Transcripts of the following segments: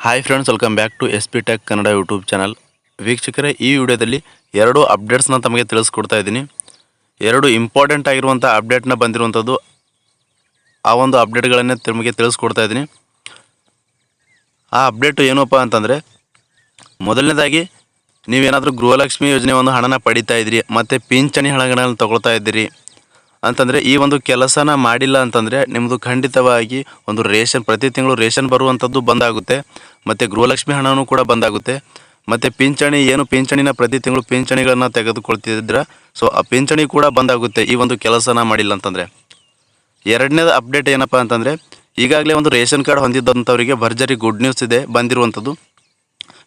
Hi friends welcome back to S P tech Kannada YouTube channel ವೀಕ್ಷಕರೇ, ಈ ವಿಡಿಯೋದಲ್ಲಿ ಎರಡು ಅಪ್ಡೇಟ್ಸ್ನ ತಮಗೆ ತಿಳಿಸ್ಕೊಡ್ತಾ ಇದ್ದೀನಿ. ಎರಡು ಇಂಪಾರ್ಟೆಂಟ್ ಆಗಿರುವಂಥ ಅಪ್ಡೇಟ್ನ ಬಂದಿರುವಂಥದ್ದು ಆ ಒಂದು ಅಪ್ಡೇಟ್ಗಳನ್ನೇ ತಮಗೆ ತಿಳಿಸ್ಕೊಡ್ತಾ ಇದ್ದೀನಿ. ಆ ಅಪ್ಡೇಟು ಏನಪ್ಪ ಅಂತಂದರೆ, ಮೊದಲನೇದಾಗಿ ನೀವೇನಾದರೂ ಗೃಹಲಕ್ಷ್ಮಿ ಯೋಜನೆ ಒಂದು ಹಣನ ಪಡಿತಾ ಇದ್ದೀರಿ ಮತ್ತು ಪಿಂಚಣಿ ಹಣಗಳನ್ನು ತೊಗೊಳ್ತಾ ಇದ್ದೀರಿ ಅಂತಂದರೆ ಈ ಒಂದು ಕೆಲಸನ ಮಾಡಿಲ್ಲ ಅಂತಂದರೆ ನಿಮ್ಮದು ಖಂಡಿತವಾಗಿ ಒಂದು ರೇಷನ್, ಪ್ರತಿ ತಿಂಗಳು ರೇಷನ್ ಬರುವಂಥದ್ದು ಬಂದಾಗುತ್ತೆ. ಮತ್ತು ಗೃಹಲಕ್ಷ್ಮಿ ಹಣವೂ ಕೂಡ ಬಂದಾಗುತ್ತೆ. ಮತ್ತು ಪಿಂಚಣಿ, ಏನು ಪಿಂಚಣಿನ ಪ್ರತಿ ತಿಂಗಳು ಪಿಂಚಣಿಗಳನ್ನು ತೆಗೆದುಕೊಳ್ತಿದ್ರ, ಸೊ ಆ ಪಿಂಚಣಿ ಕೂಡ ಬಂದಾಗುತ್ತೆ ಈ ಒಂದು ಕೆಲಸನ ಮಾಡಿಲ್ಲ ಅಂತಂದರೆ. ಎರಡನೇದು ಅಪ್ಡೇಟ್ ಏನಪ್ಪ ಅಂತಂದರೆ, ಈಗಾಗಲೇ ಒಂದು ರೇಷನ್ ಕಾರ್ಡ್ ಹೊಂದಿದ್ದಂಥವರಿಗೆ ಭರ್ಜರಿ ಗುಡ್ ನ್ಯೂಸ್ ಇದೆ ಬಂದಿರುವಂಥದ್ದು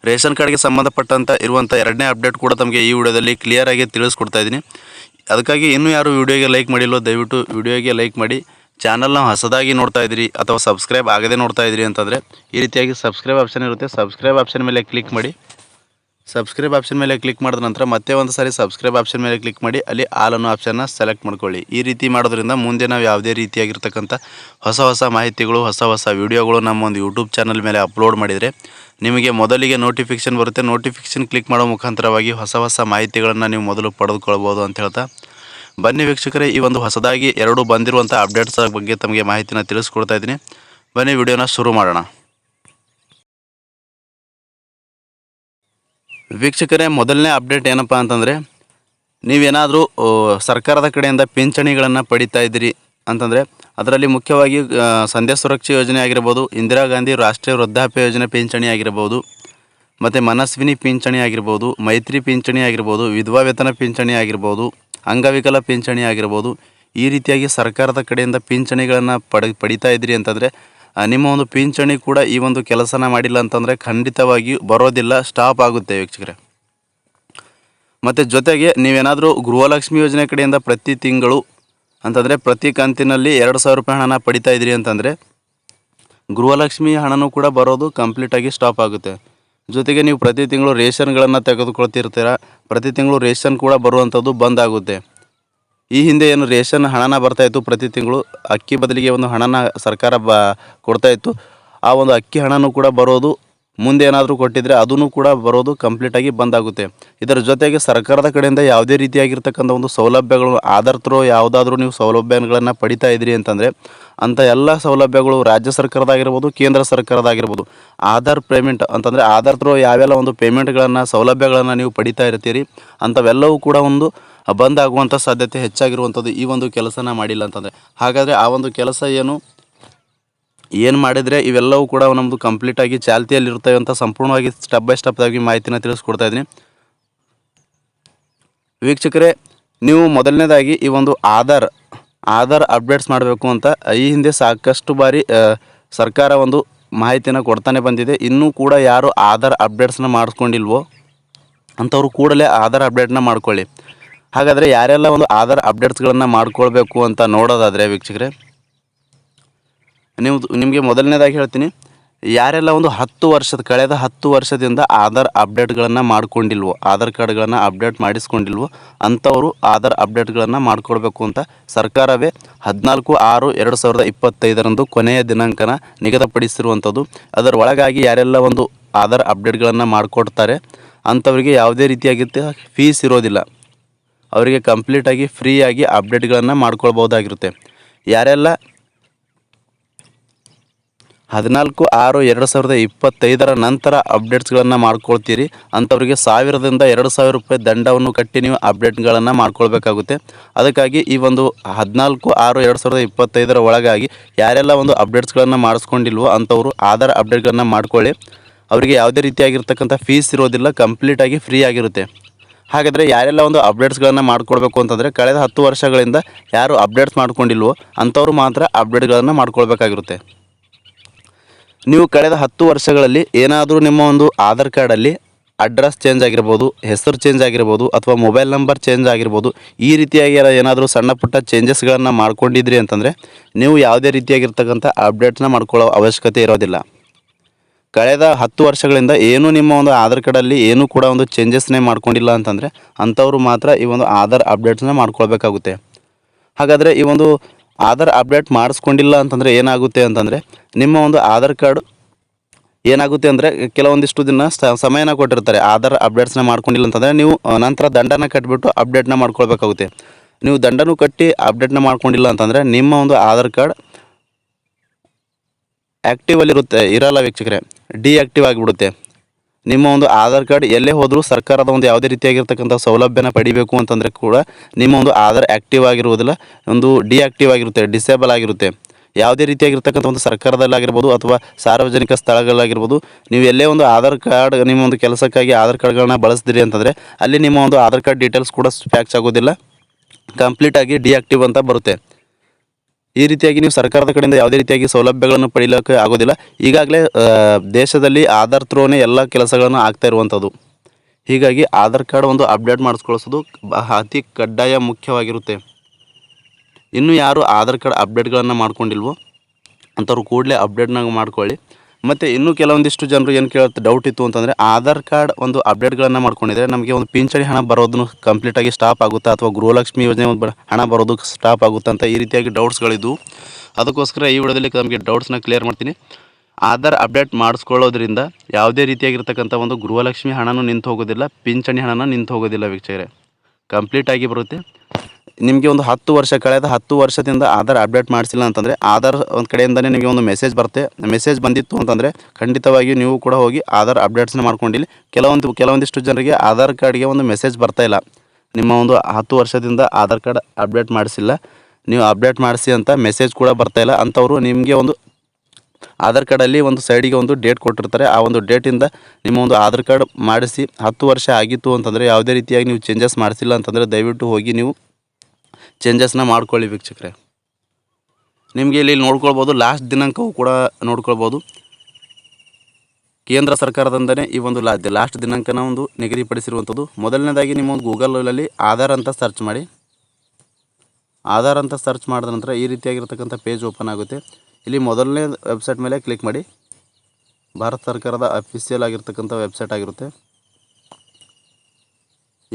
ರೇಷನ್ ಕಾರ್ಡ್ಗೆ ಸಂಬಂಧಪಟ್ಟಂಥ ಇರುವಂಥ ಎರಡನೇ ಅಪ್ಡೇಟ್ ಕೂಡ ತಮಗೆ ಈ ವಿಡಿಯೋದಲ್ಲಿ ಕ್ಲಿಯರ್ ಆಗಿ ತಿಳಿಸ್ಕೊಡ್ತಾ ಇದ್ದೀನಿ. ಅದಕ್ಕಾಗಿ ಇನ್ನೂ ಯಾರು ವೀಡಿಯೋಗೆ ಲೈಕ್ ಮಾಡಿಲ್ಲೋ ದಯವಿಟ್ಟು ವೀಡಿಯೋಗೆ ಲೈಕ್ ಮಾಡಿ. ಚಾನಲ್ನ ಹೊಸದಾಗಿ ನೋಡ್ತಾ ಇದ್ದೀರಿ ಅಥವಾ ಸಬ್ಸ್ಕ್ರೈಬ್ ಆಗದೆ ನೋಡ್ತಾ ಇದ್ದೀರಿ ಅಂತಂದರೆ ಈ ರೀತಿಯಾಗಿ ಸಬ್ಸ್ಕ್ರೈಬ್ ಆಪ್ಷನ್ ಇರುತ್ತೆ. ಸಬ್ಸ್ಕ್ರೈಬ್ ಆಪ್ಷನ್ ಮೇಲೆ ಕ್ಲಿಕ್ ಮಾಡಿ. ಸಬ್ಸ್ಕ್ರೈಬ್ ಆಪ್ಷನ್ ಮೇಲೆ ಕ್ಲಿಕ್ ಮಾಡಿದ ನಂತರ ಮತ್ತೆ ಒಂದು ಸಾರಿ ಸಬ್ಸ್ಕ್ರೈಬ್ ಆಪ್ಷನ್ ಮೇಲೆ ಕ್ಲಿಕ್ ಮಾಡಿ, ಅಲ್ಲಿ ಆಲ್ ಅನ್ನೋ ಆಪ್ಷನ್ನ ಸೆಲೆಕ್ಟ್ ಮಾಡ್ಕೊಳ್ಳಿ. ಈ ರೀತಿ ಮಾಡೋದ್ರಿಂದ ಮುಂದೆ ನಾವು ಯಾವುದೇ ರೀತಿಯಾಗಿರ್ತಕ್ಕಂಥ ಹೊಸ ಹೊಸ ಮಾಹಿತಿಗಳು, ಹೊಸ ಹೊಸ ವೀಡಿಯೋಗಳು ನಮ್ಮ ಒಂದು ಯೂಟ್ಯೂಬ್ ಚಾನಲ್ ಮೇಲೆ ಅಪ್ಲೋಡ್ ಮಾಡಿದರೆ ನಿಮಗೆ ಮೊದಲಿಗೆ ನೋಟಿಫಿಕೇಷನ್ ಬರುತ್ತೆ. ನೋಟಿಫಿಕೇಷನ್ ಕ್ಲಿಕ್ ಮಾಡೋ ಮುಖಾಂತರವಾಗಿ ಹೊಸ ಹೊಸ ಮಾಹಿತಿಗಳನ್ನು ನೀವು ಮೊದಲು ಪಡೆದುಕೊಳ್ಬೋದು ಅಂತ ಹೇಳ್ತಾ. ಬನ್ನಿ ವೀಕ್ಷಕರೇ, ಈ ಒಂದು ಹೊಸದಾಗಿ ಎರಡು ಬಂದಿರುವಂಥ ಅಪ್ಡೇಟ್ಸ್ ಬಗ್ಗೆ ತಮಗೆ ಮಾಹಿತಿನ ತಿಳಿಸ್ಕೊಡ್ತಾ ಇದ್ದೀನಿ. ಬನ್ನಿ ವಿಡಿಯೋನ ಶುರು ಮಾಡೋಣ. ವೀಕ್ಷಕರೇ, ಮೊದಲನೇ ಅಪ್ಡೇಟ್ ಏನಪ್ಪ ಅಂತಂದರೆ, ನೀವೇನಾದರೂ ಸರ್ಕಾರದ ಕಡೆಯಿಂದ ಪಿಂಚಣಿಗಳನ್ನು ಪಡಿತಾ ಇದ್ದೀರಿ ಅಂತಂದರೆ, ಅದರಲ್ಲಿ ಮುಖ್ಯವಾಗಿ ಸಂಧ್ಯಾ ಸುರಕ್ಷಾ ಯೋಜನೆ ಆಗಿರ್ಬೋದು, ಇಂದಿರಾ ಗಾಂಧಿ ರಾಷ್ಟ್ರೀಯ ವೃದ್ಧಾಪ್ಯ ಯೋಜನೆ ಪಿಂಚಣಿ ಆಗಿರ್ಬೋದು, ಮತ್ತು ಮನಸ್ವಿನಿ ಪಿಂಚಣಿ ಆಗಿರ್ಬೋದು, ಮೈತ್ರಿ ಪಿಂಚಣಿ ಆಗಿರ್ಬೋದು, ವಿಧವಾ ವೇತನ ಪಿಂಚಣಿ ಆಗಿರ್ಬೋದು, ಅಂಗವಿಕಲ ಪಿಂಚಣಿ ಆಗಿರ್ಬೋದು, ಈ ರೀತಿಯಾಗಿ ಸರ್ಕಾರದ ಕಡೆಯಿಂದ ಪಿಂಚಣಿಗಳನ್ನು ಪಡ, ಪಡಿತಾ ಇದ್ದೀರಿ ಅಂತಂದರೆ ನಿಮ್ಮ ಒಂದು ಪಿಂಚಣಿ ಕೂಡ ಈ ಒಂದು ಕೆಲಸನ ಮಾಡಿಲ್ಲ ಅಂತಂದರೆ ಖಂಡಿತವಾಗಿ ಬರೋದಿಲ್ಲ ಸ್ಟಾಪ್ ಆಗುತ್ತೆ ವೀಕ್ಷಕರೇ. ಮತ್ತು ಜೊತೆಗೆ ನೀವೇನಾದರೂ ಗೃಹಲಕ್ಷ್ಮಿ ಯೋಜನೆ ಕಡೆಯಿಂದ ಪ್ರತಿ ತಿಂಗಳು ಅಂತಂದರೆ ಪ್ರತಿ ಕಂತಿನಲ್ಲಿ ಎರಡು ಸಾವಿರ ರೂಪಾಯಿ ಹಣನ ಪಡಿತಾ ಇದ್ದೀರಿ ಅಂತಂದರೆ ಗೃಹಲಕ್ಷ್ಮಿ ಹಣನೂ ಕೂಡ ಬರೋದು ಕಂಪ್ಲೀಟಾಗಿ ಸ್ಟಾಪ್ ಆಗುತ್ತೆ. ಜೊತೆಗೆ ನೀವು ಪ್ರತಿ ತಿಂಗಳು ರೇಷನ್ಗಳನ್ನು ತೆಗೆದುಕೊಳ್ತಿರ್ತೀರ, ಪ್ರತಿ ತಿಂಗಳು ರೇಷನ್ ಕೂಡ ಬರುವಂಥದ್ದು ಬಂದ್ ಆಗುತ್ತೆ. ಈ ಹಿಂದೆ ಏನು ರೇಷನ್ ಹಣನ ಬರ್ತಾಯಿತ್ತು ಪ್ರತಿ ತಿಂಗಳು, ಅಕ್ಕಿ ಬದಲಿಗೆ ಒಂದು ಹಣನ ಸರ್ಕಾರ ಬ ಕೊಡ್ತಾಯಿತ್ತು ಆ ಒಂದು ಅಕ್ಕಿ ಹಣನೂ ಕೂಡ ಬರೋದು, ಮುಂದೆ ಏನಾದರೂ ಕೊಟ್ಟಿದ್ರೆ ಅದೂ ಕೂಡ ಬರೋದು ಕಂಪ್ಲೀಟಾಗಿ ಬಂದಾಗುತ್ತೆ ಇದರ ಜೊತೆಗೆ ಸರ್ಕಾರದ ಕಡೆಯಿಂದ ಯಾವುದೇ ರೀತಿಯಾಗಿರ್ತಕ್ಕಂಥ ಒಂದು ಸೌಲಭ್ಯಗಳು, ಆಧಾರ್ ಥ್ರೋ ಯಾವುದಾದ್ರೂ ನೀವು ಸೌಲಭ್ಯಗಳನ್ನು ಪಡಿತಾ ಇದ್ದೀರಿ ಅಂತಂದರೆ, ಅಂಥ ಎಲ್ಲ ಸೌಲಭ್ಯಗಳು ರಾಜ್ಯ ಸರ್ಕಾರದಾಗಿರ್ಬೋದು ಕೇಂದ್ರ ಸರ್ಕಾರದಾಗಿರ್ಬೋದು ಆಧಾರ್ ಪೇಮೆಂಟ್ ಅಂತಂದರೆ ಆಧಾರ್ ಥ್ರೋ ಯಾವೆಲ್ಲ ಒಂದು ಪೇಮೆಂಟ್ಗಳನ್ನು ಸೌಲಭ್ಯಗಳನ್ನು ನೀವು ಪಡಿತಾ ಇರ್ತೀರಿ, ಅಂಥವೆಲ್ಲವೂ ಕೂಡ ಒಂದು ಬಂದ್ ಆಗುವಂಥ ಸಾಧ್ಯತೆ ಹೆಚ್ಚಾಗಿರುವಂಥದ್ದು ಈ ಒಂದು ಕೆಲಸನ ಮಾಡಿಲ್ಲ ಅಂತಂದರೆ. ಹಾಗಾದರೆ ಆ ಒಂದು ಕೆಲಸ ಏನು? ಏನು ಮಾಡಿದರೆ ಇವೆಲ್ಲವೂ ಕೂಡ ನಮ್ಮದು ಕಂಪ್ಲೀಟಾಗಿ ಚಾಲ್ತಿಯಲ್ಲಿರ್ತವೆ ಅಂತ ಸಂಪೂರ್ಣವಾಗಿ ಸ್ಟೆಪ್ ಬೈ ಸ್ಟೆಪ್ ಆಗಿ ಮಾಹಿತಿನ ತಿಳಿಸ್ಕೊಡ್ತಾ ಇದ್ದೀನಿ. ವೀಕ್ಷಕರೇ, ನೀವು ಮೊದಲನೇದಾಗಿ ಈ ಒಂದು ಆಧಾರ್ ಆಧಾರ್ ಅಪ್ಡೇಟ್ಸ್ ಮಾಡಬೇಕು ಅಂತ ಈ ಹಿಂದೆ ಸಾಕಷ್ಟು ಬಾರಿ ಸರ್ಕಾರ ಒಂದು ಮಾಹಿತಿನ ಕೊಡ್ತಾನೆ ಬಂದಿದೆ. ಇನ್ನೂ ಕೂಡ ಯಾರು ಆಧಾರ್ ಅಪ್ಡೇಟ್ಸ್ನ ಮಾಡಿಸ್ಕೊಂಡಿಲ್ವೋ, ಅಂಥವ್ರು ಕೂಡಲೇ ಆಧಾರ್ ಅಪ್ಡೇಟ್ನ ಮಾಡ್ಕೊಳ್ಳಿ. ಹಾಗಾದರೆ ಯಾರೆಲ್ಲ ಒಂದು ಆಧಾರ್ ಅಪ್ಡೇಟ್ಸ್ಗಳನ್ನು ಮಾಡ್ಕೊಳ್ಬೇಕು ಅಂತ ನೋಡೋದಾದರೆ ವೀಕ್ಷಕರೇ, ನೀವು ನಿಮಗೆ ಮೊದಲನೇದಾಗಿ ಹೇಳ್ತೀನಿ, ಯಾರೆಲ್ಲ ಒಂದು ಹತ್ತು ವರ್ಷದ, ಕಳೆದ ಹತ್ತು ವರ್ಷದಿಂದ ಆಧಾರ್ ಅಪ್ಡೇಟ್ಗಳನ್ನು ಮಾಡ್ಕೊಂಡಿಲ್ವೋ, ಆಧಾರ್ ಕಾರ್ಡ್ಗಳನ್ನು ಅಪ್ಡೇಟ್ ಮಾಡಿಸ್ಕೊಂಡಿಲ್ವೋ, ಅಂಥವರು ಆಧಾರ್ ಅಪ್ಡೇಟ್ಗಳನ್ನು ಮಾಡಿಕೊಡ್ಬೇಕು ಅಂತ ಸರ್ಕಾರವೇ ಹದಿನಾಲ್ಕು ಆರು ಎರಡು ಸಾವಿರದ ಇಪ್ಪತ್ತೈದರಂದು ಕೊನೆಯ ದಿನಾಂಕನ ನಿಗದಿಪಡಿಸಿರುವಂಥದ್ದು. ಅದರ ಒಳಗಾಗಿ ಯಾರೆಲ್ಲ ಒಂದು ಆಧಾರ್ ಅಪ್ಡೇಟ್ಗಳನ್ನು ಮಾಡಿಕೊಡ್ತಾರೆ, ಅಂಥವರಿಗೆ ಯಾವುದೇ ರೀತಿಯಾಗಿದ್ದ ಫೀಸ್ ಇರೋದಿಲ್ಲ. ಅವರಿಗೆ ಕಂಪ್ಲೀಟಾಗಿ ಫ್ರೀಯಾಗಿ ಅಪ್ಡೇಟ್ಗಳನ್ನು ಮಾಡ್ಕೊಳ್ಬೋದಾಗಿರುತ್ತೆ ಯಾರೆಲ್ಲ ಹದಿನಾಲ್ಕು, ಆರು, ಎರಡು ಸಾವಿರದ ಇಪ್ಪತ್ತೈದರ ನಂತರ ಅಪ್ಡೇಟ್ಸ್ಗಳನ್ನು ಮಾಡ್ಕೊಳ್ತೀರಿ, ಅಂಥವ್ರಿಗೆ ಸಾವಿರದಿಂದ ಎರಡು ಸಾವಿರ ರೂಪಾಯಿ ದಂಡವನ್ನು ಕಟ್ಟಿ ನೀವು ಅಪ್ಡೇಟ್ಗಳನ್ನು ಮಾಡ್ಕೊಳ್ಬೇಕಾಗುತ್ತೆ. ಅದಕ್ಕಾಗಿ ಈ ಒಂದು ಹದಿನಾಲ್ಕು, ಆರು, ಎರಡು ಸಾವಿರದ ಇಪ್ಪತ್ತೈದರ ಒಳಗಾಗಿ ಯಾರೆಲ್ಲ ಒಂದು ಅಪ್ಡೇಟ್ಸ್ಗಳನ್ನು ಮಾಡಿಸ್ಕೊಂಡಿಲ್ವೋ ಅಂಥವರು ಆಧಾರ್ ಅಪ್ಡೇಟ್ಗಳನ್ನು ಮಾಡ್ಕೊಳ್ಳಿ. ಅವರಿಗೆ ಯಾವುದೇ ರೀತಿಯಾಗಿರ್ತಕ್ಕಂಥ ಫೀಸ್ ಇರೋದಿಲ್ಲ ಕಂಪ್ಲೀಟಾಗಿ ಫ್ರೀ ಆಗಿರುತ್ತೆ. ಹಾಗಾದರೆ ಯಾರೆಲ್ಲ ಒಂದು ಅಪ್ಡೇಟ್ಸ್ಗಳನ್ನು ಮಾಡ್ಕೊಳ್ಬೇಕು ಅಂತಂದರೆ ಕಳೆದ ಹತ್ತು ವರ್ಷಗಳಿಂದ ಯಾರು ಅಪ್ಡೇಟ್ಸ್ ಮಾಡ್ಕೊಂಡಿಲ್ವೋ ಅಂಥವ್ರು ಮಾತ್ರ ಅಪ್ಡೇಟ್ಗಳನ್ನು ಮಾಡ್ಕೊಳ್ಬೇಕಾಗಿರುತ್ತೆ. ನೀವು ಕಳೆದ ಹತ್ತು ವರ್ಷಗಳಲ್ಲಿ ಏನಾದರೂ ನಿಮ್ಮ ಒಂದು ಆಧಾರ್ ಕಾರ್ಡಲ್ಲಿ ಅಡ್ರೆಸ್ ಚೇಂಜ್ ಆಗಿರ್ಬೋದು, ಹೆಸರು ಚೇಂಜ್ ಆಗಿರ್ಬೋದು ಅಥವಾ ಮೊಬೈಲ್ ನಂಬರ್ ಚೇಂಜ್ ಆಗಿರ್ಬೋದು, ಈ ರೀತಿಯಾಗಿ ಏನಾದರೂ ಸಣ್ಣ ಪುಟ್ಟ ಚೇಂಜಸ್ಗಳನ್ನು ಮಾಡ್ಕೊಂಡಿದ್ರಿ ಅಂತಂದರೆ ನೀವು ಯಾವುದೇ ರೀತಿಯಾಗಿರ್ತಕ್ಕಂಥ ಅಪ್ಡೇಟ್ಸ್ನ ಮಾಡ್ಕೊಳ್ಳೋ ಅವಶ್ಯಕತೆ ಇರೋದಿಲ್ಲ. ಕಳೆದ ಹತ್ತು ವರ್ಷಗಳಿಂದ ಏನು ನಿಮ್ಮ ಒಂದು ಆಧಾರ್ ಕಾರ್ಡಲ್ಲಿ ಏನೂ ಕೂಡ ಒಂದು ಚೇಂಜಸ್ನೇ ಮಾಡ್ಕೊಂಡಿಲ್ಲ ಅಂತಂದರೆ ಅಂಥವ್ರು ಮಾತ್ರ ಈ ಒಂದು ಆಧಾರ್ ಅಪ್ಡೇಟ್ಸ್ನ ಮಾಡ್ಕೊಳ್ಬೇಕಾಗುತ್ತೆ. ಹಾಗಾದರೆ ಈ ಒಂದು ಆಧಾರ್ ಅಪ್ಡೇಟ್ ಮಾಡಿಸ್ಕೊಂಡಿಲ್ಲ ಅಂತಂದರೆ ಏನಾಗುತ್ತೆ ಅಂತಂದರೆ ನಿಮ್ಮ ಒಂದು ಆಧಾರ್ ಕಾರ್ಡ್ ಏನಾಗುತ್ತೆ ಅಂದರೆ ಕೆಲವೊಂದಿಷ್ಟು ದಿನ ಸಮಯನ ಕೊಟ್ಟಿರ್ತಾರೆ ಆಧಾರ್ ಅಪ್ಡೇಟ್ಸ್ನ ಮಾಡ್ಕೊಂಡಿಲ್ಲ ಅಂತಂದರೆ ನೀವು ನಂತರ ದಂಡನ ಕಟ್ಟಿಬಿಟ್ಟು ಅಪ್ಡೇಟ್ನ ಮಾಡ್ಕೊಳ್ಬೇಕಾಗುತ್ತೆ. ನೀವು ದಂಡನೂ ಕಟ್ಟಿ ಅಪ್ಡೇಟ್ನ ಮಾಡ್ಕೊಂಡಿಲ್ಲ ಅಂತಂದರೆ ನಿಮ್ಮ ಒಂದು ಆಧಾರ್ ಕಾರ್ಡ್ ಆ್ಯಕ್ಟಿವಲ್ಲಿರುತ್ತೆ ಇರಲ್ಲ ವೀಕ್ಷಕರೇ. ಡಿಆಕ್ಟಿವ್ ಆಗಿಬಿಡುತ್ತೆ. ನಿಮ್ಮ ಒಂದು ಆಧಾರ್ ಕಾರ್ಡ್ ಎಲ್ಲೇ ಹೋದರೂ ಸರ್ಕಾರದ ಒಂದು ಯಾವುದೇ ರೀತಿಯಾಗಿರ್ತಕ್ಕಂಥ ಸೌಲಭ್ಯನ ಪಡಿಬೇಕು ಅಂತಂದರೆ ಕೂಡ ನಿಮ್ಮ ಒಂದು ಆಧಾರ್ ಆ್ಯಕ್ಟಿವ್ ಆಗಿರುವುದಿಲ್ಲ, ಒಂದು ಡಿಆಕ್ಟಿವ್ ಆಗಿರುತ್ತೆ, ಡಿಸೇಬಲ್ ಆಗಿರುತ್ತೆ. ಯಾವುದೇ ರೀತಿಯಾಗಿರ್ತಕ್ಕಂಥ ಒಂದು ಸರ್ಕಾರದಲ್ಲಾಗಿರ್ಬೋದು ಅಥವಾ ಸಾರ್ವಜನಿಕ ಸ್ಥಳಗಳಾಗಿರ್ಬೋದು ನೀವು ಎಲ್ಲೇ ಒಂದು ಆಧಾರ್ ಕಾರ್ಡ್, ನಿಮ್ಮ ಒಂದು ಕೆಲಸಕ್ಕಾಗಿ ಆಧಾರ್ ಕಾರ್ಡ್ಗಳನ್ನ ಬಳಸಿದ್ರಿ ಅಂತಂದರೆ ಅಲ್ಲಿ ನಿಮ್ಮ ಒಂದು ಆಧಾರ್ ಕಾರ್ಡ್ ಡೀಟೇಲ್ಸ್ ಕೂಡ ಫ್ಯಾಕ್ಸ್ ಆಗೋದಿಲ್ಲ. ಕಂಪ್ಲೀಟಾಗಿ ಡಿಆಕ್ಟಿವ್ ಅಂತ ಬರುತ್ತೆ. ಈ ರೀತಿಯಾಗಿ ನೀವು ಸರ್ಕಾರದ ಕಡೆಯಿಂದ ಯಾವುದೇ ರೀತಿಯಾಗಿ ಸೌಲಭ್ಯಗಳನ್ನು ಪಡೀಲಿಕ್ಕೆ ಆಗೋದಿಲ್ಲ. ಈಗಾಗಲೇ ದೇಶದಲ್ಲಿ ಆಧಾರ್ ಥ್ರೋನೇ ಎಲ್ಲ ಕೆಲಸಗಳನ್ನು ಆಗ್ತಾ ಇರುವಂಥದ್ದು. ಹೀಗಾಗಿ ಆಧಾರ್ ಕಾರ್ಡ್ ಒಂದು ಅಪ್ಡೇಟ್ ಮಾಡಿಸ್ಕೊಳಿಸೋದು ಅತಿ ಕಡ್ಡಾಯ ಮುಖ್ಯವಾಗಿರುತ್ತೆ. ಇನ್ನು ಯಾರು ಆಧಾರ್ ಕಾರ್ಡ್ ಅಪ್ಡೇಟ್ಗಳನ್ನು ಮಾಡ್ಕೊಂಡಿಲ್ವೋ, ಅಂಥವ್ರು ಕೂಡಲೇ ಅಪ್ಡೇಟ್ನಾಗ ಮಾಡ್ಕೊಳ್ಳಿ. ಮತ್ತು ಇನ್ನೂ ಕೆಲವೊಂದಿಷ್ಟು ಜನರು ಏನು ಕೇಳುತ್ತೆ ಡೌಟ್ ಇತ್ತು ಅಂತಂದರೆ ಆಧಾರ್ ಕಾರ್ಡ್ ಒಂದು ಅಪ್ಡೇಟ್ಗಳನ್ನು ಮಾಡ್ಕೊಂಡಿದ್ರೆ ನಮಗೆ ಒಂದು ಪಿಂಚಣಿ ಹಣ ಬರೋದನ್ನು ಕಂಪ್ಲೀಟಾಗಿ ಸ್ಟಾಪ್ ಆಗುತ್ತಾ ಅಥವಾ ಗೃಹಲಕ್ಷ್ಮಿ ಯೋಜನೆ ಹಣ ಬರೋದು ಸ್ಟಾಪ್ ಆಗುತ್ತಾ ಅಂತ ಈ ರೀತಿಯಾಗಿ ಡೌಟ್ಸ್ಗಳಿದ್ವು ಅದಕ್ಕೋಸ್ಕರ ಈ ವಿಡಿಯೋದಲ್ಲಿ ನಮಗೆ ಡೌಟ್ಸ್ನ ಕ್ಲಿಯರ್ ಮಾಡ್ತೀನಿ. ಆಧಾರ್ ಅಪ್ಡೇಟ್ ಮಾಡಿಸ್ಕೊಳ್ಳೋದ್ರಿಂದ ಯಾವುದೇ ರೀತಿಯಾಗಿರ್ತಕ್ಕಂಥ ಒಂದು ಗೃಹಲಕ್ಷ್ಮಿ ಹಣನೂ ನಿಂತು ಹೋಗೋದಿಲ್ಲ, ಪಿಂಚಣಿ ಹಣನೂ ನಿಂತು ಹೋಗೋದಿಲ್ಲ ವೀಕ್ಷಕರೇ. ಕಂಪ್ಲೀಟಾಗಿ ಬರುತ್ತೆ. ನಿಮಗೆ ಒಂದು ಹತ್ತು ವರ್ಷ ಕಳೆದ ಹತ್ತು ವರ್ಷದಿಂದ ಆಧಾರ್ ಅಪ್ಡೇಟ್ ಮಾಡಿಸಿಲ್ಲ ಅಂತಂದರೆ ಆಧಾರ್ ಒಂದು ಕಡೆಯಿಂದನೇ ನಿಮಗೆ ಒಂದು ಮೆಸೇಜ್ ಬರುತ್ತೆ. ಮೆಸೇಜ್ ಬಂದಿತ್ತು ಅಂತಂದರೆ ಖಂಡಿತವಾಗಿಯೂ ನೀವು ಕೂಡ ಹೋಗಿ ಆಧಾರ್ ಅಪ್ಡೇಟ್ಸ್ನ ಮಾಡ್ಕೊಂಡಿಲ್ಲ ಕೆಲವೊಂದು ಕೆಲವೊಂದಿಷ್ಟು ಜನರಿಗೆ ಆಧಾರ್ ಕಾರ್ಡ್ಗೆ ಒಂದು ಮೆಸೇಜ್ ಬರ್ತಾ ಇಲ್ಲ. ನಿಮ್ಮ ಒಂದು ಹತ್ತು ವರ್ಷದಿಂದ ಆಧಾರ್ ಕಾರ್ಡ್ ಅಪ್ಡೇಟ್ ಮಾಡಿಸಿಲ್ಲ. ನೀವು ಅಪ್ಡೇಟ್ ಮಾಡಿಸಿ ಅಂತ ಮೆಸೇಜ್ ಕೂಡ ಬರ್ತಾ ಇಲ್ಲ. ಅಂಥವರು ನಿಮಗೆ ಒಂದು ಆಧಾರ್ ಕಾರ್ಡಲ್ಲಿ ಒಂದು ಸೈಡಿಗೆ ಒಂದು ಡೇಟ್ ಕೊಟ್ಟಿರ್ತಾರೆ. ಆ ಒಂದು ಡೇಟಿಂದ ನಿಮ್ಮ ಒಂದು ಆಧಾರ್ ಕಾರ್ಡ್ ಮಾಡಿಸಿ ಹತ್ತು ವರ್ಷ ಆಗಿತ್ತು ಅಂತಂದರೆ ಯಾವುದೇ ರೀತಿಯಾಗಿ ನೀವು ಚೇಂಜಸ್ ಮಾಡಿಸಿಲ್ಲ ಅಂತಂದರೆ ದಯವಿಟ್ಟು ಹೋಗಿ ನೀವು ಚೇಂಜಸ್ನ ಮಾಡ್ಕೊಳ್ಳಿ ವೀಕ್ಷಕರೇ. ನಿಮಗೆ ಇಲ್ಲಿ ನೋಡ್ಕೊಳ್ಬೋದು ಲಾಸ್ಟ್ ದಿನಾಂಕವೂ ಕೂಡ ನೋಡ್ಕೊಳ್ಬೋದು. ಕೇಂದ್ರ ಸರ್ಕಾರದಿಂದನೇ ಈ ಒಂದು ಲಾ ಲಾಸ್ಟ್ ದಿನಾಂಕನ ಒಂದು ನಿಗದಿಪಡಿಸಿರುವಂಥದ್ದು. ಮೊದಲನೇದಾಗಿ ನಿಮ್ಮ ಒಂದು ಗೂಗಲಲ್ಲಿ ಆಧಾರ್ ಅಂತ ಸರ್ಚ್ ಮಾಡಿ. ಆಧಾರ್ ಅಂತ ಸರ್ಚ್ ಮಾಡಿದ ನಂತರ ಈ ರೀತಿಯಾಗಿರ್ತಕ್ಕಂಥ ಪೇಜ್ ಓಪನ್ ಆಗುತ್ತೆ. ಇಲ್ಲಿ ಮೊದಲನೇ ವೆಬ್ಸೈಟ್ ಮೇಲೆ ಕ್ಲಿಕ್ ಮಾಡಿ. ಭಾರತ ಸರ್ಕಾರದ ಅಫಿಷಿಯಲ್ ಆಗಿರ್ತಕ್ಕಂಥ ವೆಬ್ಸೈಟ್ ಆಗಿರುತ್ತೆ.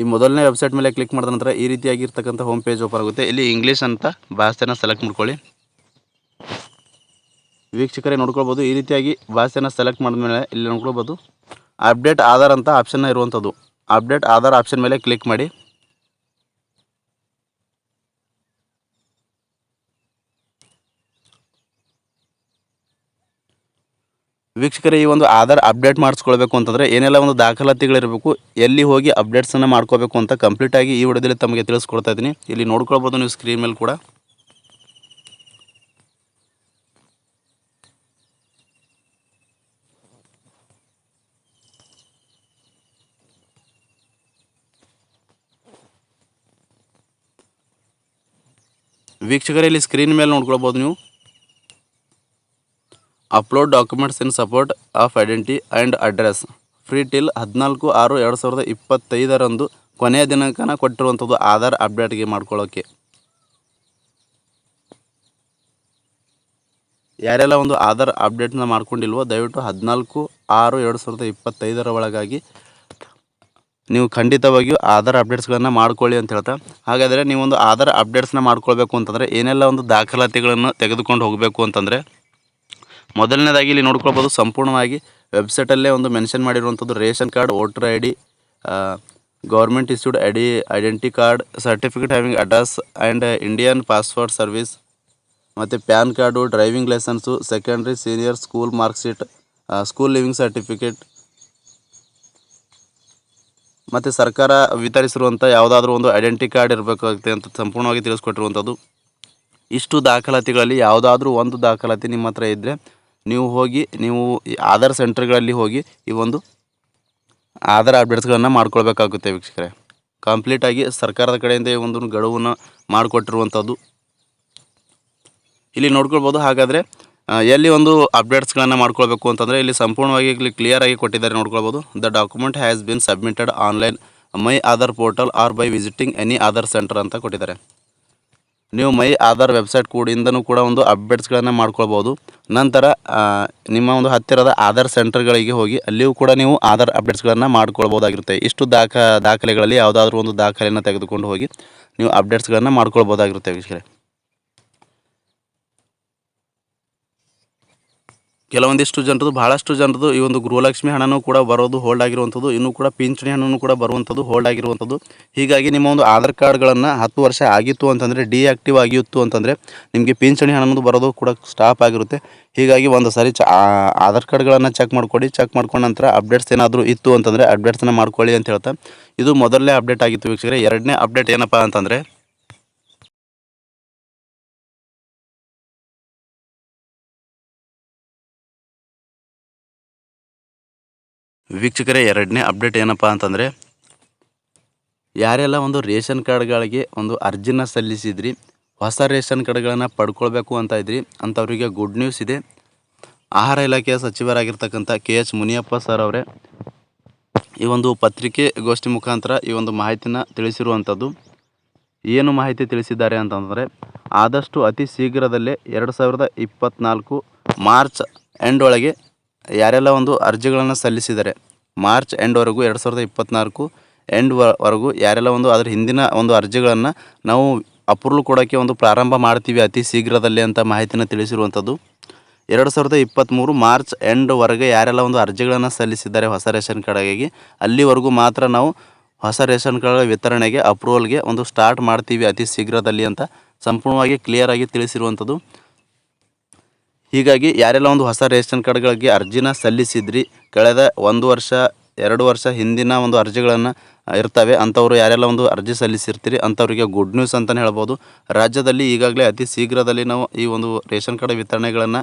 ಈ ಮೊದಲನೇ ವೆಬ್ಸೈಟ್ ಮೇಲೆ ಕ್ಲಿಕ್ ಮಾಡಿದ ನಂತರ ಈ ರೀತಿಯಾಗಿರ್ತಕ್ಕಂಥ ಹೋಮ್ ಪೇಜ್ ಓಪನ್ ಆಗುತ್ತೆ. ಇಲ್ಲಿ ಇಂಗ್ಲೀಷ್ ಅಂತ ಭಾಷೆನ ಸೆಲೆಕ್ಟ್ ಮಾಡ್ಕೊಳ್ಳಿ. ವೀಕ್ಷಕರೇ ನೋಡ್ಕೊಳ್ಬೋದು, ಈ ರೀತಿಯಾಗಿ ಭಾಷೆನ ಸೆಲೆಕ್ಟ್ ಮಾಡಿದ್ಮೇಲೆ ಇಲ್ಲಿ ನೋಡ್ಕೊಳ್ಬೋದು ಅಪ್ಡೇಟ್ ಆಧಾರ್ ಅಂತ ಆಪ್ಷನ್ನ ಇರುವಂಥದ್ದು. ಅಪ್ಡೇಟ್ ಆಧಾರ್ ಆಪ್ಷನ್ ಮೇಲೆ ಕ್ಲಿಕ್ ಮಾಡಿ. ವೀಕ್ಷಕರೇ, ಈ ಒಂದು ಆಧಾರ್ ಅಪ್ಡೇಟ್ ಮಾಡಿಸ್ಕೊಳ್ಬೇಕು ಅಂತಂದರೆ ಏನೆಲ್ಲ ಒಂದು ದಾಖಲಾತಿಗಳಿರಬೇಕು, ಎಲ್ಲಿ ಹೋಗಿ ಅಪ್ಡೇಟ್ಸನ್ನು ಮಾಡ್ಕೋಬೇಕು ಅಂತ ಕಂಪ್ಲೀಟಾಗಿ ಈ ವಿಡಿಯೋದಲ್ಲಿ ತಮಗೆ ತಿಳಿಸ್ಕೊಡ್ತಾ ಇದ್ದೀನಿ. ಇಲ್ಲಿ ನೋಡ್ಕೊಳ್ಬೋದು ನೀವು ಸ್ಕ್ರೀನ್ ಮೇಲೆ ಕೂಡ. ವೀಕ್ಷಕರೇ, ಇಲ್ಲಿ ಸ್ಕ್ರೀನ್ ಮೇಲೆ ನೋಡ್ಕೊಳ್ಬೋದು ನೀವು. Upload documents in support of identity and address free till ಹದಿನಾಲ್ಕು ಆರು ಎರಡು ಸಾವಿರದ ಇಪ್ಪತ್ತೈದರಂದು ಕೊನೆಯ ದಿನಾಂಕನ ಕೊಟ್ಟಿರುವಂಥದ್ದು ಆಧಾರ್ ಅಪ್ಡೇಟ್ಗೆ ಮಾಡ್ಕೊಳ್ಳೋಕ್ಕೆ ಯಾರೆಲ್ಲ ಒಂದು ಆಧಾರ್ ಅಪ್ಡೇಟ್ನ ಮಾಡ್ಕೊಂಡಿಲ್ವೋ, ದಯವಿಟ್ಟು ಹದಿನಾಲ್ಕು ಆರು ಎರಡು ಸಾವಿರದ ಇಪ್ಪತ್ತೈದರ ಒಳಗಾಗಿ ನೀವು ಖಂಡಿತವಾಗಿಯೂ ಆಧಾರ್ ಅಪ್ಡೇಟ್ಸ್ಗಳನ್ನು ಮಾಡ್ಕೊಳ್ಳಿ ಅಂತ ಹೇಳ್ತಾ. ಹಾಗಾದರೆ ನೀವೊಂದು ಆಧಾರ್ ಅಪ್ಡೇಟ್ಸ್ನ ಮಾಡ್ಕೊಳ್ಬೇಕು ಅಂತಂದರೆ ಏನೆಲ್ಲ ಒಂದು ದಾಖಲಾತಿಗಳನ್ನು ತೆಗೆದುಕೊಂಡು ಹೋಗಬೇಕು ಅಂತಂದರೆ ಮೊದಲನೇದಾಗಿ ಇಲ್ಲಿ ನೋಡ್ಕೊಳ್ಬೋದು, ಸಂಪೂರ್ಣವಾಗಿ ವೆಬ್ಸೈಟಲ್ಲೇ ಒಂದು ಮೆನ್ಷನ್ ಮಾಡಿರುವಂಥದ್ದು ration card, voter I D government issued I D identity card certificate having address and Indian passport service ಮತ್ತು PAN card driving licence secondary senior school marksheet school leaving certificate ಮತ್ತು ಸರ್ಕಾರ ವಿತರಿಸಿರುವಂಥ ಯಾವುದಾದ್ರೂ ಒಂದು ಐಡೆಂಟಿ ಕಾರ್ಡ್ ಇರಬೇಕಾಗುತ್ತೆ ಅಂತ ಸಂಪೂರ್ಣವಾಗಿ ತಿಳಿಸ್ಕೊಟ್ಟಿರುವಂಥದ್ದು. ಇಷ್ಟು ದಾಖಲಾತಿಗಳಲ್ಲಿ ಯಾವುದಾದ್ರೂ ಒಂದು ದಾಖಲಾತಿ ನಿಮ್ಮ ಹತ್ರ ಇದ್ದರೆ ನೀವು ಹೋಗಿ, ನೀವು ಆಧಾರ್ ಸೆಂಟರ್ಗಳಲ್ಲಿ ಹೋಗಿ ಈ ಒಂದು ಆಧಾರ್ ಅಪ್ಡೇಟ್ಸ್ಗಳನ್ನು ಮಾಡ್ಕೊಳ್ಬೇಕಾಗುತ್ತೆ ವೀಕ್ಷಕರೇ. ಕಂಪ್ಲೀಟಾಗಿ ಸರ್ಕಾರದ ಕಡೆಯಿಂದ ಈ ಒಂದು ಗಡುವನ್ನು ಮಾಡಿಕೊಟ್ಟಿರುವಂಥದ್ದು. ಇಲ್ಲಿ ನೋಡ್ಕೊಳ್ಬೋದು, ಹಾಗಾದರೆ ಎಲ್ಲಿ ಒಂದು ಅಪ್ಡೇಟ್ಸ್ಗಳನ್ನು ಮಾಡ್ಕೊಳ್ಬೇಕು ಅಂತಂದರೆ ಇಲ್ಲಿ ಸಂಪೂರ್ಣವಾಗಿ ಇಲ್ಲಿ ಕ್ಲಿಯರಾಗಿ ಕೊಟ್ಟಿದ್ದಾರೆ ನೋಡ್ಕೊಳ್ಬೋದು. The document has been submitted online my Aadhaar portal or by visiting any Aadhaar centre ಅಂತ ಕೊಟ್ಟಿದ್ದಾರೆ. ನೀವು ಮೈ ಆಧಾರ್ ವೆಬ್ಸೈಟ್ ಕೂಡಿಂದನೂ ಕೂಡ ಒಂದು ಅಪ್ಡೇಟ್ಸ್ಗಳನ್ನು ಮಾಡ್ಕೊಳ್ಬೋದು. ನಂತರ ನಿಮ್ಮ ಒಂದು ಹತ್ತಿರದ ಆಧಾರ್ ಸೆಂಟರ್ಗಳಿಗೆ ಹೋಗಿ ಅಲ್ಲಿಯೂ ಕೂಡ ನೀವು ಆಧಾರ್ ಅಪ್ಡೇಟ್ಸ್ಗಳನ್ನು ಮಾಡ್ಕೊಳ್ಬೋದಾಗಿರುತ್ತೆ. ಇಷ್ಟು ದಾಖ, ದಾಖಲೆಗಳಲ್ಲಿ ಯಾವುದಾದ್ರೂ ಒಂದು ದಾಖಲೆಯನ್ನು ತೆಗೆದುಕೊಂಡು ಹೋಗಿ ನೀವು ಅಪ್ಡೇಟ್ಸ್ಗಳನ್ನು ಮಾಡ್ಕೊಳ್ಬೋದಾಗಿರುತ್ತೆ ವೀಕ್ಷಕರೇ. ಕೆಲವೊಂದಿಷ್ಟು ಜನರದು ಭಾಳಷ್ಟು ಜನರದು ಈ ಒಂದು ಗೃಹಲಕ್ಷ್ಮಿ ಹಣನೂ ಕೂಡ ಬರೋದು ಹೋಲ್ಡ್ ಆಗಿರುವಂಥದ್ದು, ಇನ್ನೂ ಕೂಡ ಪಿಂಚಣಿ ಹಣನೂ ಕೂಡ ಬರುವಂಥದ್ದು ಹೋಲ್ಡ್ ಆಗಿರುವಂಥದ್ದು. ಹೀಗಾಗಿ ನಿಮ್ಮ ಒಂದು ಆಧಾರ್ ಕಾರ್ಡ್ಗಳನ್ನು ಹತ್ತು ವರ್ಷ ಆಗಿತ್ತು ಅಂತಂದರೆ, ಡಿಆಕ್ಟಿವ್ ಆಗಿತ್ತು ಅಂತಂದರೆ, ನಿಮಗೆ ಪಿಂಚಣಿ ಹಣನೂ ಬರೋದು ಕೂಡ ಸ್ಟಾಪ್ ಆಗಿರುತ್ತೆ. ಹೀಗಾಗಿ ಒಂದು ಸಾರಿ ಚ ಆಧಾರ್ ಕಾರ್ಡ್ಗಳನ್ನು ಚೆಕ್ ಮಾಡ್ಕೊಳ್ಳಿ ಚೆಕ್ ಮಾಡ್ಕೊಂಡ ನಂತರ ಅಪ್ಡೇಟ್ಸ್ ಏನಾದರೂ ಇತ್ತು ಅಂತಂದರೆ ಅಪ್ಡೇಟ್ಸನ್ನ ಮಾಡ್ಕೊಳ್ಳಿ ಅಂತ ಹೇಳ್ತಾ. ಇದು ಮೊದಲನೇ ಅಪ್ಡೇಟ್ ಆಗಿತ್ತು ವೀಕ್ಷಕರೇ. ಎರಡನೇ ಅಪ್ಡೇಟ್ ಏನಪ್ಪ ಅಂತಂದರೆ ವೀಕ್ಷಕರೇ, ಎರಡನೇ ಅಪ್ಡೇಟ್ ಏನಪ್ಪ ಅಂತಂದರೆ, ಯಾರೆಲ್ಲ ಒಂದು ರೇಷನ್ ಕಾರ್ಡ್ಗಳಿಗೆ ಒಂದು ಅರ್ಜಿನ ಸಲ್ಲಿಸಿದ್ರಿ, ಹೊಸ ರೇಷನ್ ಕಾರ್ಡ್ಗಳನ್ನು ಪಡ್ಕೊಳ್ಬೇಕು ಅಂತ ಇದ್ರಿ ಅಂಥವ್ರಿಗೆ ಗುಡ್ ನ್ಯೂಸ್ ಇದೆ. ಆಹಾರ ಇಲಾಖೆಯ ಸಚಿವರಾಗಿರ್ತಕ್ಕಂಥ ಕೆ ಎಚ್ ಮುನಿಯಪ್ಪ ಸರ್ ಅವರೇ, ಈ ಒಂದು ಪತ್ರಿಕೆ ಗೋಷ್ಠಿ ಮುಖಾಂತರ ಈ ಒಂದು ಮಾಹಿತಿನ ತಿಳಿಸಿರುವಂಥದ್ದು. ಏನು ಮಾಹಿತಿ ತಿಳಿಸಿದ್ದಾರೆ ಅಂತಂದರೆ, ಆದಷ್ಟು ಅತಿ ಶೀಘ್ರದಲ್ಲೇ ಎರಡು ಸಾವಿರದ ಇಪ್ಪತ್ತ್ನಾಲ್ಕು ಮಾರ್ಚ್ ಎಂಡ್ ಒಳಗೆ ಯಾರೆಲ್ಲ ಒಂದು ಅರ್ಜಿಗಳನ್ನು ಸಲ್ಲಿಸಿದ್ದಾರೆ ಮಾರ್ಚ್ ಎಂಡ್ವರೆಗೂ ಎರಡು ಸಾವಿರದ ಇಪ್ಪತ್ತ್ನಾಲ್ಕು ಎಂಡ್ ವರೆಗೂ ಯಾರೆಲ್ಲ ಒಂದು ಅದರ ಹಿಂದಿನ ಒಂದು ಅರ್ಜಿಗಳನ್ನು ನಾವು ಅಪ್ರೂವಲ್ ಕೊಡೋಕ್ಕೆ ಒಂದು ಪ್ರಾರಂಭ ಮಾಡ್ತೀವಿ ಅತಿ ಶೀಘ್ರದಲ್ಲಿ ಅಂತ ಮಾಹಿತಿನ ತಿಳಿಸಿರುವಂಥದ್ದು. ಎರಡು ಸಾವಿರದ ಇಪ್ಪತ್ತ್ಮೂರು ಮಾರ್ಚ್ ಎಂಡ್ವರೆಗೆ ಯಾರೆಲ್ಲ ಒಂದು ಅರ್ಜಿಗಳನ್ನು ಸಲ್ಲಿಸಿದ್ದಾರೆ ಹೊಸ ರೇಷನ್ ಕಾರ್ಡ್ಗಾಗಿ ಅಲ್ಲಿವರೆಗೂ ಮಾತ್ರ ನಾವು ಹೊಸ ರೇಷನ್ ಕಾರ್ಡ್ ವಿತರಣೆಗೆ ಅಪ್ರೂವಲ್ಗೆ ಒಂದು ಸ್ಟಾರ್ಟ್ ಮಾಡ್ತೀವಿ ಅತಿ ಶೀಘ್ರದಲ್ಲಿ ಅಂತ ಸಂಪೂರ್ಣವಾಗಿ ಕ್ಲಿಯರಾಗಿ ತಿಳಿಸಿರುವಂಥದ್ದು. ಹೀಗಾಗಿ ಯಾರೆಲ್ಲ ಒಂದು ಹೊಸ ರೇಷನ್ ಕಾರ್ಡ್ಗಳಿಗೆ ಅರ್ಜಿನ ಸಲ್ಲಿಸಿದ್ರಿ, ಕಳೆದ ಒಂದು ವರ್ಷ, ಎರಡು ವರ್ಷ ಹಿಂದಿನ ಒಂದು ಅರ್ಜಿಗಳನ್ನು ಇರ್ತವೆ, ಅಂಥವ್ರು ಯಾರೆಲ್ಲ ಒಂದು ಅರ್ಜಿ ಸಲ್ಲಿಸಿರ್ತೀರಿ, ಅಂಥವ್ರಿಗೆ ಗುಡ್ ನ್ಯೂಸ್ ಅಂತಲೇ ಹೇಳ್ಬೋದು. ರಾಜ್ಯದಲ್ಲಿ ಈಗಾಗಲೇ ಅತಿ ಶೀಘ್ರದಲ್ಲಿ ನಾವು ಈ ಒಂದು ರೇಷನ್ ಕಾರ್ಡ್ ವಿತರಣೆಗಳನ್ನು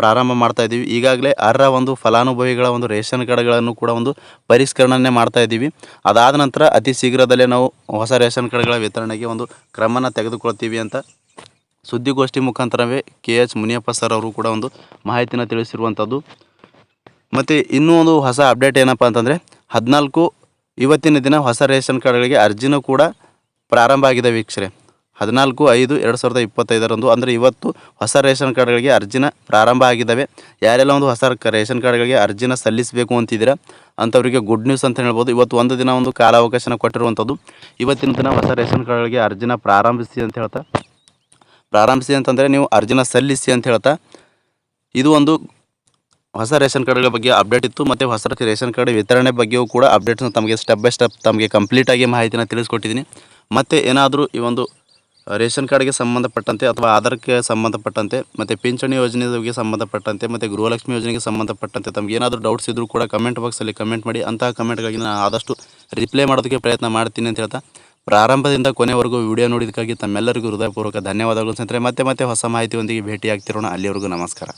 ಪ್ರಾರಂಭ ಮಾಡ್ತಾ ಇದ್ದೀವಿ. ಈಗಾಗಲೇ ಅರ್ಹ ಒಂದು ಫಲಾನುಭವಿಗಳ ಒಂದು ರೇಷನ್ ಕಾರ್ಡ್ಗಳನ್ನು ಕೂಡ ಒಂದು ಪರಿಷ್ಕರಣೆ ಮಾಡ್ತಾ ಇದ್ದೀವಿ. ಅದಾದ ನಂತರ ಅತಿ ಶೀಘ್ರದಲ್ಲೇ ನಾವು ಹೊಸ ರೇಷನ್ ಕಾರ್ಡ್ಗಳ ವಿತರಣೆಗೆ ಒಂದು ಕ್ರಮನ ತೆಗೆದುಕೊಳ್ತೀವಿ ಅಂತ ಸುದ್ದಿಗೋಷ್ಠಿ ಮುಖಾಂತರವೇ ಕೆ ಎಚ್ ಮುನಿಯಪ್ಪ ಸರ್ ಅವರು ಕೂಡ ಒಂದು ಮಾಹಿತಿನ ತಿಳಿಸಿರುವಂಥದ್ದು. ಮತ್ತು ಇನ್ನೂ ಒಂದು ಹೊಸ ಅಪ್ಡೇಟ್ ಏನಪ್ಪ ಅಂತಂದರೆ ಹದಿನಾಲ್ಕು ಇವತ್ತಿನ ದಿನ ಹೊಸ ರೇಷನ್ ಕಾರ್ಡ್ಗಳಿಗೆ ಅರ್ಜಿನೂ ಕೂಡ ಪ್ರಾರಂಭ ಆಗಿದೆ ವೀಕ್ಷರೆ. ಹದಿನಾಲ್ಕು ಐದು ಎರಡು ಸಾವಿರದ ಇಪ್ಪತ್ತೈದರಂದು ಅಂದರೆ ಇವತ್ತು ಹೊಸ ರೇಷನ್ ಕಾರ್ಡ್ಗಳಿಗೆ ಅರ್ಜಿನ ಪ್ರಾರಂಭ ಆಗಿದ್ದಾವೆ. ಯಾರೆಲ್ಲ ಒಂದು ಹೊಸ ರೇಷನ್ ಕಾರ್ಡ್ಗಳಿಗೆ ಅರ್ಜಿನ ಸಲ್ಲಿಸಬೇಕು ಅಂತಿದ್ದೀರಾ ಅಂಥವರಿಗೆ ಗುಡ್ ನ್ಯೂಸ್ ಅಂತ ಹೇಳ್ಬೋದು. ಇವತ್ತು ಒಂದು ದಿನ ಒಂದು ಕಾಲಾವಕಾಶನ ಕೊಟ್ಟಿರುವಂಥದ್ದು. ಇವತ್ತಿನ ದಿನ ಹೊಸ ರೇಷನ್ ಕಾರ್ಡ್ಗಳಿಗೆ ಅರ್ಜಿನ ಪ್ರಾರಂಭಿಸಿ ಅಂತ ಹೇಳ್ತಾ ಪ್ರಾರಂಭಿಸಿ ಅಂತಂದರೆ ನೀವು ಅರ್ಜಿನ ಸಲ್ಲಿಸಿ ಅಂತ ಹೇಳ್ತಾ, ಇದು ಒಂದು ಹೊಸ ರೇಷನ್ ಕಾರ್ಡ್ಗಳ ಬಗ್ಗೆ ಅಪ್ಡೇಟ್ ಇತ್ತು, ಮತ್ತು ಹೊಸ ರೇಷನ್ ಕಾರ್ಡ್ ವಿತರಣೆ ಬಗ್ಗೆಯೂ ಕೂಡ ಅಪ್ಡೇಟ್ಸ್ನ ತಮಗೆ ಸ್ಟೆಪ್ ಬೈ ಸ್ಟೆಪ್ ತಮಗೆ ಕಂಪ್ಲೀಟಾಗಿ ಮಾಹಿತಿನ ತಿಳಿಸ್ಕೊಟ್ಟಿದ್ದೀನಿ. ಮತ್ತು ಏನಾದರೂ ಈ ಒಂದು ರೇಷನ್ ಕಾರ್ಡ್ಗೆ ಸಂಬಂಧಪಟ್ಟಂತೆ ಅಥವಾ ಆಧಾರ್ಗೆ ಸಂಬಂಧಪಟ್ಟಂತೆ, ಮತ್ತು ಪಿಂಚಣಿ ಯೋಜನೆಗೆ ಸಂಬಂಧಪಟ್ಟಂತೆ, ಮತ್ತು ಗೃಹಲಕ್ಷ್ಮಿ ಯೋಜನೆಗೆ ಸಂಬಂಧಪಟ್ಟಂತೆ ತಮಗೆ ಏನಾದರೂ ಡೌಟ್ಸ್ ಇದ್ದರೂ ಕೂಡ ಕಮೆಂಟ್ ಬಾಕ್ಸಲ್ಲಿ ಕಮೆಂಟ್ ಮಾಡಿ, ಅಂತಹ ಕಮೆಂಟ್ಗಾಗಿ ನಾನು ಆದಷ್ಟು ರಿಪ್ಲೈ ಮಾಡೋದಕ್ಕೆ ಪ್ರಯತ್ನ ಮಾಡ್ತೀನಿ ಅಂತ ಹೇಳ್ತಾ ಪ್ರಾರಂಭದಿಂದ ಕೊನೆವರೆಗೂ ವಿಡಿಯೋ ನೋಡಿದ್ದಕ್ಕಾಗಿ ತಮ್ಮೆಲ್ಲರಿಗೂ ಹೃದಯಪೂರ್ವಕ ಧನ್ಯವಾದಗಳು ಸ್ನೇಹಿತರೆ. ಮತ್ತೆ ಮತ್ತೆ ಹೊಸ ಮಾಹಿತಿಯೊಂದಿಗೆ ಭೇಟಿಯಾಗ್ತಿರೋಣ. ಅಲ್ಲಿವರೆಗೂ ನಮಸ್ಕಾರ.